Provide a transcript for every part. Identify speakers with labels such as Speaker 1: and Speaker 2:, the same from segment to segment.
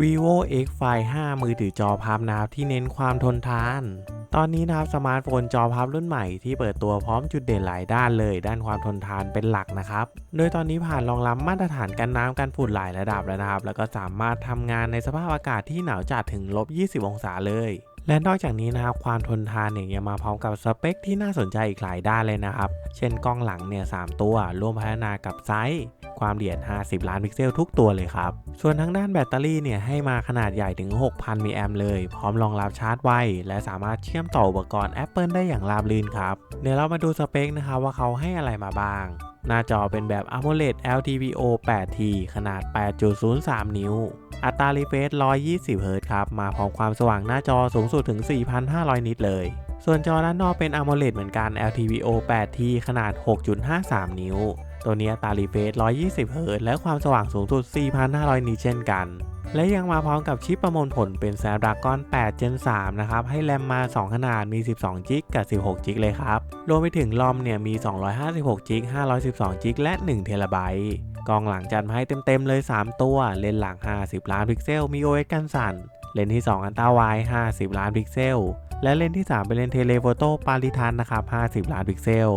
Speaker 1: vivo x f 5มือถือจอพับนะครับที่เน้นความทนทาน ตอนนี้นะครับสมาร์ทโฟนจอพับรุ่นใหม่ที่เปิดตัวพร้อมจุดเด่นหลายด้านเลย ด้านความทนทานเป็นหลักนะครับ โดยตอนนี้ผ่านรองรับมาตรฐานกันน้ำกันฝุ่นหลายระดับแล้วนะครับ แล้วก็สามารถทำงานในสภาพอากาศที่หนาวจัดถึงลบ 20 องศาเลย และนอกจากนี้นะครับความทนทานเนี่ยยังมาพร้อมกับสเปคที่น่าสนใจอีกหลายด้านเลยนะครับ เช่นกล้องหลังเนี่ย3ตัวร่วมพัฒนากับไซส์ความละเอียด 50 ล้านพิกเซลทุกตัวเลยครับ ส่วนทางด้านแบตเตอรี่เนี่ยให้มาขนาดใหญ่ถึง 6,000 มิลลิแอมป์เลย พร้อมรองรับชาร์จไว และสามารถเชื่อมต่ออุปกรณ์ Apple ได้อย่างราบรื่นครับ เดี๋ยวเรามาดูสเปคนะครับว่าเขาให้อะไรมาบ้าง หน้าจอเป็นแบบ AMOLED LTPO 8T ขนาด 8.03 นิ้ว อัตรา refresh 120 Hz ครับ มาพร้อมความสว่างหน้าจอสูงสุดถึง 4,500 นิตเลย ส่วนจอด้านนอกเป็น AMOLED เหมือนกัน LTPO 8T ขนาด 6.53 นิ้ว ตัวนี้ตา refresh 120 Hz และความสว่างสูงสุด 4,500 นิตเช่นกัน และยังมาพร้อมกับชิปประมวลผลเป็น Snapdragon 8 Gen 3 นะครับ ให้แรมมา 2 ขนาดมี 12 g b กับ 16 g b เลยครับ รวมไปถึงรอมเนี่ยมี 256 g b 512 g b และ1 t b กล้องหลังจัดมาให้เต็มๆเลย 3 ตัว เลนส์หลัง 50 ล้านพิกเซล มี OS กันสั่น เลนส์ที่ 2 อันต้าไวด์50 ล้านพิกเซล และเลนส์ที่ 3 เป็นเลนส์เทเลโฟโต้ปาริทันนะครับ 50 ล้านพิกเซล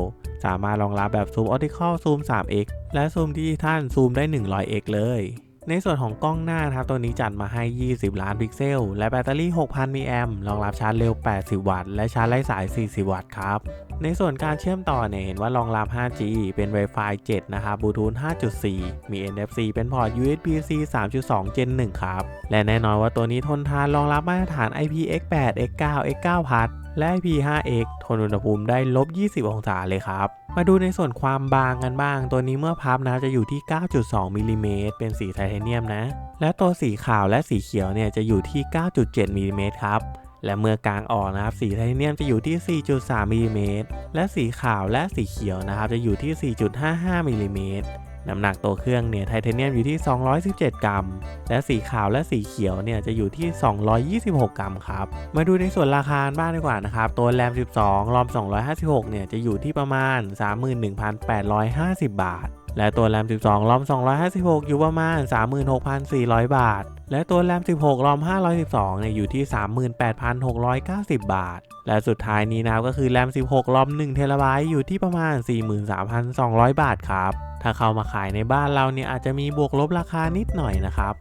Speaker 1: สามารถรองรับแบบซูมออปติคอลซูม 3x และซูมดิจิทัลซูมได้ 100x เลย ในส่วนของกล้องหน้านะครับตัวนี้จัดมาให้ 20 ล้านพิกเซล และแบตเตอรี่ 6,000มิลลิแอมป์รองรับชาร์จเร็ว 80 วัตต์ และชาร์จไร้สาย 40 วัตต์ครับ ในส่วนการเชื่อมต่อเนี่ยเห็นว่ารองรับ 5G เป็น Wi-Fi 7 นะครับบลูทูธ5.4 มี NFC เป็นพอร์ต USB-C 3.2 Gen 1 ครับ และแน่นอนว่าตัวนี้ทนทานรองรับมาตรฐาน IPX8 X9 X9 พัด และ IP5X ทนอุณหภูมิได้ลบ 20 องศาเลยครับ มาดูในส่วนความบางกันบ้าง ตัวนี้เมื่อพับนะจะอยู่ที่ 9.2มิลลิเมตรเป็นสีไทเทเนียมนะ และตัวสีขาวและสีเขียวเนี่ยจะอยู่ที่ 9.7มิลลิเมตรครับและเมื่อกลางออกนะครับสีไทเทเนียมจะอยู่ที่ 4.3มิลลิเมตรและสีขาวและสีเขียวนะครับจะอยู่ที่ 4.55มิลลิเมตร น้ำหนักตัวเครื่องเนี่ยไทเทเนียมอยู่ที่ 217 กรัม และสีขาวและสีเขียวเนี่ยจะอยู่ที่ 226 กรัมครับ มาดูในส่วนราคาบ้างดีกว่านะครับ ตัวแรม 12 รอม 256 เนี่ยจะอยู่ที่ประมาณ 31,850 บาท และตัวแรม 12 รอม 256 อยู่ประมาณ 36,400 บาท และตัวแรม 16 รอม 512 เนี่ยอยู่ที่ 38,690 บาท และสุดท้ายนี้นะครับก็คือแรม 16 รอม 1 เทราไบต์อยู่ที่ประมาณ 43,200 บาทครับ ถ้าเข้ามาขายในบ้านเราเนี่ยอาจจะมีบวกลบราคานิดหน่อยนะครับ